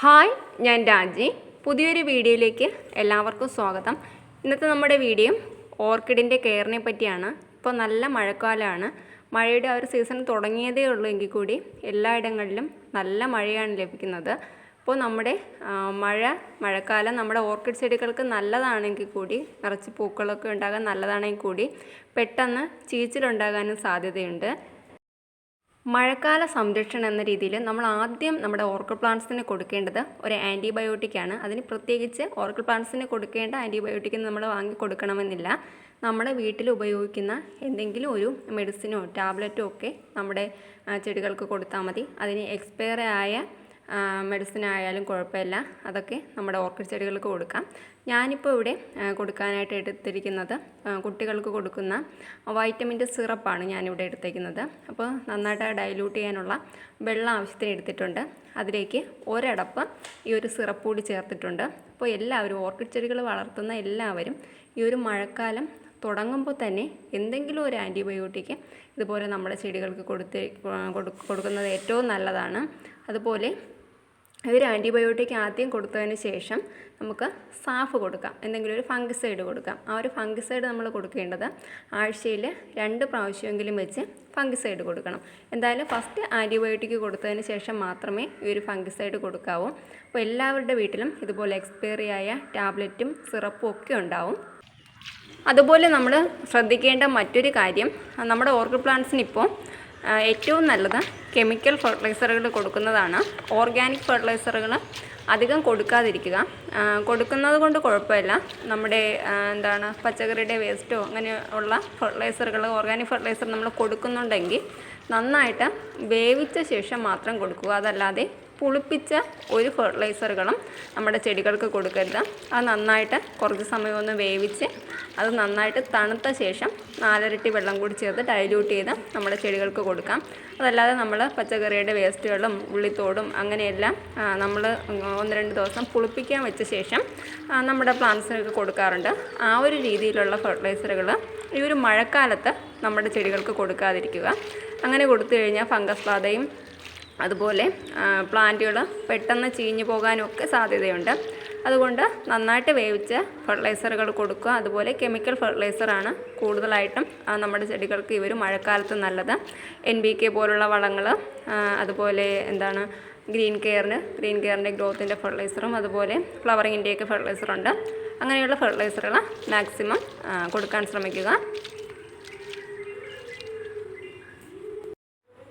Hi ഞാൻ രാജി. പുതിയൊരു വീഡിയോയിലേക്ക് എല്ലാവർക്കും സ്വാഗതം. ഇന്നത്തെ നമ്മുടെ വീഡിയോ ഓർക്കിഡിന്റെ കെയറിനെ പറ്റിയാണ്. ഇപ്പോൾ നല്ല മഴക്കാലമാണ്. മഴയുടെ ആ ഒരു സീസൺ തുടങ്ങിയതേ ഉള്ളൂ എങ്കിൽ കൂടി എല്ലായിടങ്ങളിലും നല്ല മഴയാണ് ലഭിക്കുന്നത്. അപ്പോൾ നമ്മുടെ മഴ മഴക്കാലം നമ്മുടെ ഓർക്കിഡ് ചെടികൾക്ക് നല്ലതാണെങ്കിൽ കൂടി നിറച്ച് പൂക്കളൊക്കെ ഉണ്ടാകാൻ നല്ലതാണെങ്കിൽ കൂടി പെട്ടെന്ന് ചീച്ചിലുണ്ടാകാനും സാധ്യതയുണ്ട്. മഴക്കാല സംരക്ഷണം എന്ന രീതിയിൽ നമ്മൾ ആദ്യം നമ്മുടെ ഓർക്കിൾ പ്ലാന്റ്സിന് കൊടുക്കേണ്ടത് ഒരു ആന്റിബയോട്ടിക്കാണ് അതിന് പ്രത്യേകിച്ച് ഓർക്കിൾ പ്ലാന്റ്സിന് കൊടുക്കേണ്ട ആന്റിബയോട്ടിക് നമ്മൾ വാങ്ങി കൊടുക്കണമെന്നില്ല. നമ്മുടെ വീട്ടിൽ ഉപയോഗിക്കുന്ന എന്തെങ്കിലും ഒരു മെഡിസിനോ ടാബ്ലറ്റോ ഒക്കെ നമ്മുടെ ചെടികൾക്ക് കൊടുത്താൽ മതി. അതിന് എക്സ്പയർ ആയ മെഡിസിൻ ആയാലും കുഴപ്പമില്ല. അതൊക്കെ നമ്മുടെ ഓർക്കിഡ് ചെടികൾക്ക് കൊടുക്കാം. ഞാനിപ്പോൾ ഇവിടെ കൊടുക്കാനായിട്ട് എടുത്തിരിക്കുന്നത് കുട്ടികൾക്ക് കൊടുക്കുന്ന വൈറ്റമിന്റെ സിറപ്പാണ് ഞാനിവിടെ എടുത്തേക്കുന്നത്. അപ്പോൾ നന്നായിട്ട് ഡൈല്യൂട്ട് ചെയ്യാനുള്ള വെള്ളം ആവശ്യത്തിന് എടുത്തിട്ടുണ്ട്. അതിലേക്ക് ഒരടപ്പ് ഈ ഒരു സിറപ്പ് കൂടി ചേർത്തിട്ടുണ്ട്. അപ്പോൾ എല്ലാവരും ഓർക്കിഡ് ചെടികൾ വളർത്തുന്ന എല്ലാവരും ഈ ഒരു മഴക്കാലം തുടങ്ങുമ്പോൾ തന്നെ എന്തെങ്കിലും ഒരു ആന്റിബയോട്ടിക് ഇതുപോലെ നമ്മുടെ ചെടികൾക്ക് കൊടുത്ത് കൊടു- കൊടുക്കുന്നത് ഏറ്റവും നല്ലതാണ്. അതുപോലെ ഒരു ആന്റിബയോട്ടിക് ആദ്യം കൊടുത്തതിന് ശേഷം നമുക്ക് സാഫ് കൊടുക്കാം. എന്തെങ്കിലും ഒരു ഫംഗിസൈഡ് കൊടുക്കാം. ആ ഒരു ഫംഗിസൈഡ് നമ്മൾ കൊടുക്കേണ്ടത് ആഴ്ചയിൽ രണ്ട് പ്രാവശ്യമെങ്കിലും വെച്ച് ഫംഗിസൈഡ് കൊടുക്കണം. എന്തായാലും ഫസ്റ്റ് ആന്റിബയോട്ടിക് കൊടുത്തതിന് ശേഷം മാത്രമേ ഈ ഒരു ഫംഗിസൈഡ് കൊടുക്കാവൂ. അപ്പോൾ എല്ലാവരുടെ വീട്ടിലും ഇതുപോലെ എക്സ്പയറി ആയ ടാബ്ലറ്റും സിറപ്പും ഒക്കെ ഉണ്ടാവും. അതുപോലെ നമ്മൾ ശ്രദ്ധിക്കേണ്ട മറ്റൊരു കാര്യം നമ്മുടെ ഓർക്കിഡ് പ്ലാന്റ്സിന് ഇപ്പോൾ ഏറ്റവും നല്ലത് കെമിക്കൽ ഫെർട്ടിലൈസറുകൾ കൊടുക്കുന്നതാണ്. ഓർഗാനിക് ഫെർട്ടിലൈസറുകൾ അധികം കൊടുക്കാതിരിക്കുക. കൊടുക്കുന്നത് കൊണ്ട് കുഴപ്പമില്ല. നമ്മുടെ എന്താണ് പച്ചക്കറിയുടെ വേസ്റ്റോ അങ്ങനെ ഉള്ള ഫെർട്ടിലൈസറുകൾ ഓർഗാനിക് ഫെർട്ടിലൈസർ നമ്മൾ കൊടുക്കുന്നുണ്ടെങ്കിൽ നന്നായിട്ട് വേവിച്ച ശേഷം മാത്രം കൊടുക്കുക. അതല്ലാതെ പുളിപ്പിച്ച ഒരു ഫെർട്ടിലൈസറുകളും നമ്മുടെ ചെടികൾക്ക് കൊടുക്കരുത്. അത് നന്നായിട്ട് കുറച്ച് സമയം ഒന്ന് വേവിച്ച് അത് നന്നായിട്ട് തണുത്ത ശേഷം നാലരട്ടി വെള്ളം കൂടി ചേർത്ത് ഡൈല്യൂട്ട് ചെയ്ത് നമ്മുടെ ചെടികൾക്ക് കൊടുക്കാം. അതല്ലാതെ നമ്മൾ പച്ചക്കറിയുടെ വേസ്റ്റുകളും ഉള്ളിത്തോടും അങ്ങനെയെല്ലാം നമ്മൾ ഒന്ന് രണ്ട് ദിവസം പുളിപ്പിക്കാൻ വെച്ച ശേഷം നമ്മുടെ പ്ലാന്റ്സിനൊക്കെ കൊടുക്കാറുണ്ട്. ആ ഒരു രീതിയിലുള്ള ഫെർട്ടിലൈസറുകൾ ഈ ഒരു മഴക്കാലത്ത് നമ്മുടെ ചെടികൾക്ക് കൊടുക്കാതിരിക്കുക. അങ്ങനെ കൊടുത്തു കഴിഞ്ഞാൽ ഫംഗസ് ബാധയും അതുപോലെ പ്ലാന്റുകൾ പെട്ടെന്ന് ചീഞ്ഞു പോകാനും ഒക്കെ സാധ്യതയുണ്ട്. അതുകൊണ്ട് നന്നായിട്ട് വേവിച്ച് ഫെർട്ടിലൈസറുകൾ കൊടുക്കുക. അതുപോലെ കെമിക്കൽ ഫെർട്ടിലൈസറാണ് കൂടുതലായിട്ടും നമ്മുടെ ചെടികൾക്ക് ഇവർ മഴക്കാലത്ത് നല്ലത്. എൻ ബി കെ പോലുള്ള വളങ്ങൾ അതുപോലെ എന്താണ് ഗ്രീൻ കെയറിന് ഗ്രീൻ കെയറിന്റെ ഗ്രോത്തിന്റെ ഫെർട്ടിലൈസറും അതുപോലെ ഫ്ലവറിങ്ങിന്റെയൊക്കെ ഫെർട്ടിലൈസറുണ്ട് അങ്ങനെയുള്ള ഫെർട്ടിലൈസറുകൾ മാക്സിമം കൊടുക്കാൻ ശ്രമിക്കുക.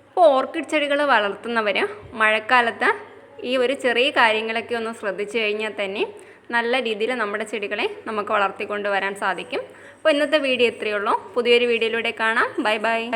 ഇപ്പോൾ ഓർക്കിഡ് ചെടികൾ വളർത്തുന്നവർ മഴക്കാലത്ത് ഈ ഒരു ചെറിയ കാര്യങ്ങളൊക്കെ ഒന്ന് ശ്രദ്ധിച്ചു കഴിഞ്ഞാൽ തന്നെ നല്ല രീതിയിൽ നമ്മുടെ ചെടികളെ നമുക്ക് വളർത്തിക്കൊണ്ടുവരാൻ സാധിക്കും. അപ്പോൾ ഇന്നത്തെ വീഡിയോ ഇത്രയേ ഉള്ളൂ. പുതിയൊരു വീഡിയോയിലൂടെ കാണാം. Bye bye.